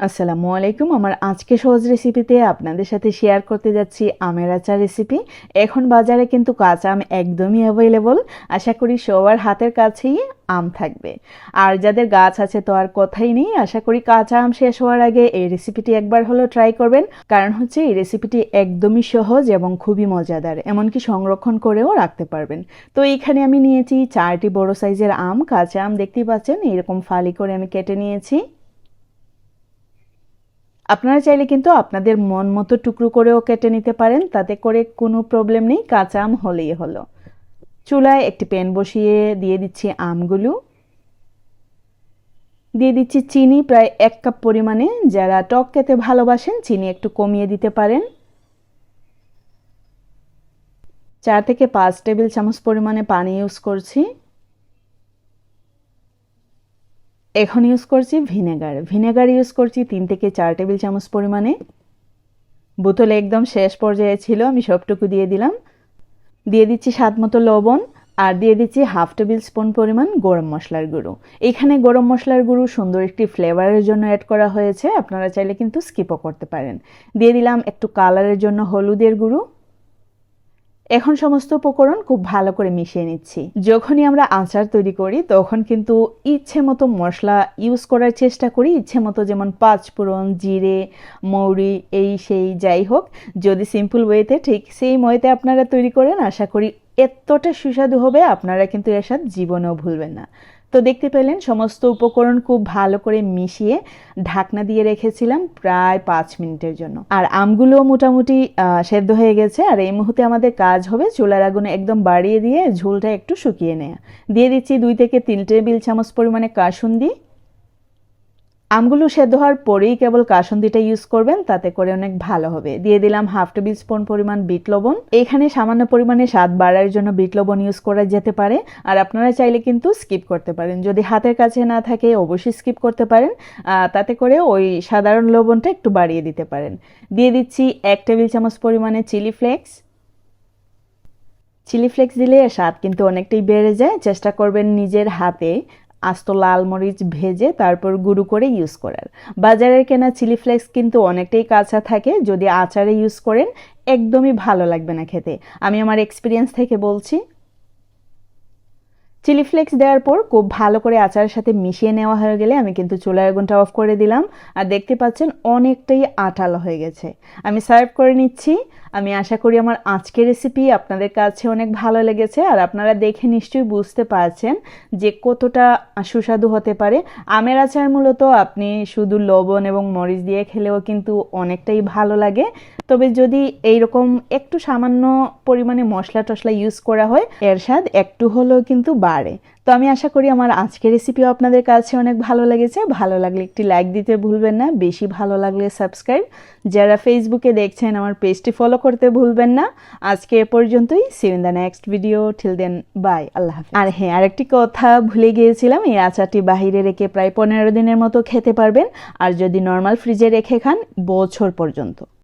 আসসালামু আলাইকুম। আমার আজকে সহজ রেসিপিতে আপনাদের সাথে শেয়ার করতে যাচ্ছি আমের আচার রেসিপি এখন বাজারে কিন্তু কাঁচা আম একদমই অ্যাভেলেবল আশা করি সবার হাতের কাছেই আম থাকবে। আর যাদের গাছ আছে তো আর কথাই নেই। আশা করি কাঁচা আম শেষ হওয়ার আগে এই রেসিপিটি একবার হলো ট্রাই করবেন। কারণ হচ্ছে এই রেসিপিটি একদমই সহজ এবং খুবই মজাদার। এমনকি সংরক্ষণ করেও রাখতে পারবেন। তো এইখানে আমি নিয়েছি চারটি বড় সাইজের আম। কাঁচা আম দেখতেই পাচ্ছেন এরকম ফালি করে আমি কেটে নিয়েছি। আপনারা চাইলে কিন্তু আপনাদের মন মতো টুকরো করেও কেটে নিতে পারেন, তাতে করে কোনো প্রবলেম নেই কাঁচা আম হলেই হলো। চুলায় একটি প্যান বসিয়ে দিয়ে দিচ্ছি আমগুলো। দিয়ে দিচ্ছি চিনি, প্রায় এক কাপ পরিমাণে। যারা টক খেতে ভালোবাসেন, চিনি একটু কমিয়ে দিতে পারেন। চার থেকে পাঁচ টেবিল চামচ পরিমাণে পানি ইউজ করছি। এখন ইউজ করছি ভিনেগার। ভিনেগার ইউজ করছি তিন থেকে চার টেবিল চামচ পরিমাণে। বোতলে একদম শেষ পর্যায়ে ছিল, আমি সবটুকু দিয়ে দিলাম। দিয়ে দিচ্ছি স্বাদ মতো লবণ আর দিয়ে দিচ্ছি হাফ টেবিল স্পুন পরিমাণ গরম মশলার গুঁড়ো। এখানে গরম মশলার গুঁড়ো সুন্দর একটি ফ্লেভারের জন্য অ্যাড করা হয়েছে, আপনারা চাইলে কিন্তু স্কিপও করতে পারেন। দিয়ে দিলাম একটু কালারের জন্য হলুদের গুঁড়ো। এখন সমস্ত উপকরণ খুব ভালো করে মিশিয়ে নিচ্ছি। যখনই আমরা আচার তৈরি করি, তখন কিন্তু ইচ্ছে মতো মশলা ইউজ করার চেষ্টা করি। ইচ্ছে মতো যেমন পাঁচফোড়ন, জিরে, মৌরি, এই সেই যাই হোক। যদি সিম্পল ওয়েতে ঠিক সেই ওয়েতে আপনারা তৈরি করেন, আশা করি এতটা সুস্বাদু হবে, আপনারা কিন্তু এর সাথে জীবনেও ভুলবেন না। তো দেখতে পেলেন, সমস্ত উপকরণ খুব ভালো করে মিশিয়ে ঢাকনা দিয়ে রেখেছিলাম প্রায় পাঁচ মিনিটের জন্য। আর আমগুলো মোটামুটি সেদ্ধ হয়ে গেছে। আর এই মুহূর্তে আমাদের কাজ হবে চুলার আগুনে একদম বাড়িয়ে দিয়ে ঝোলটা একটু শুকিয়ে নেয়া। দিয়ে দিচ্ছি দুই থেকে তিন টেবিল চামচ পরিমাণে কাসুন্দি আমগুলো সেদ্ধ হওয়ার পরেই কেবল কাসন্দিটা ইউজ করবেন, তাতে করে অনেক ভালো হবে। দিয়ে দিলাম হাফ টেবিল স্পুন পরিমাণ বিট লবণ। এখানে সামান্য পরিমাণে স্বাদ বাড়ার জন্য বিট লবণ ইউজ করা যেতে পারে, আর আপনারা চাইলে কিন্তু স্কিপ করতে পারেন। যদি হাতের কাছে না থাকে, অবশ্যই স্কিপ করতে পারেন তাতে করে ওই সাধারণ লবণটা একটু বাড়িয়ে দিতে পারেন। দিয়ে দিচ্ছি এক টেবিল চামচ পরিমাণে চিলি ফ্লেক্স চিলি ফ্লেক্স দিলে স্বাদ কিন্তু অনেকটাই বেড়ে যায়। চেষ্টা করবেন নিজের হাতে। আস্ত লাল মরিচ ভেজে তারপর গুঁড়ো করে ইউজ করার বাজারের কেনা চিলি ফ্লেক্স কিন্তু অনেকটাই কাঁচা থাকে, যদি আচারে ইউজ করেন, একদমই ভালো লাগবে না খেতে। আমি আমার এক্সপিরিয়েন্স থেকে বলছি। চিলি ফ্লেক্স দেওয়ার পর খুব ভালো করে আচারের সাথে মিশিয়ে নেওয়া হয়ে গেলে আমি কিন্তু চুলার আগুনটা অফ করে দিলাম। আর দেখতে পাচ্ছেন অনেকটাই আটালো হয়ে গেছে। আমি সার্ভ করে নিচ্ছি। আমি আশা করি আমার আজকের রেসিপি আপনাদের কাছে অনেক ভালো লেগেছে আর আপনারা দেখে নিশ্চয়ই বুঝতে পারছেন যে কতটা সুস্বাদু হতে পারে। আমের আচার মূলত আপনি শুধু লবণ এবং মরিচ দিয়ে খেলেও কিন্তু অনেকটাই ভালো লাগে। তবে যদি এইরকম একটু সামান্য পরিমাণে মশলা টশলা ইউজ করা হয়, এর স্বাদ একটু হলেও কিন্তু বাড়ে। তো আমি আশা করি আমার আজকের রেসিপিও আপনাদের কাছে অনেক ভালো লেগেছে। ভালো লাগলে একটি লাইক দিতে ভুলবেন না, বেশি ভালো লাগলে সাবস্ক্রাইব যারা ফেসবুকে দেখছেন, আমার পেজটি ফলো করতে ভুলবেন না। আজকে এ পর্যন্তই। See you in the next video till then bye আল্লাহ আর হ্যাঁ আরেকটি কথা ভুলে গিয়েছিলাম। এই আচারটি বাহিরে রেখে প্রায় পনেরো দিনের মতো খেতে পারবেন। আর যদি নর্মাল ফ্রিজে রেখে খান, বছর পর্যন্ত।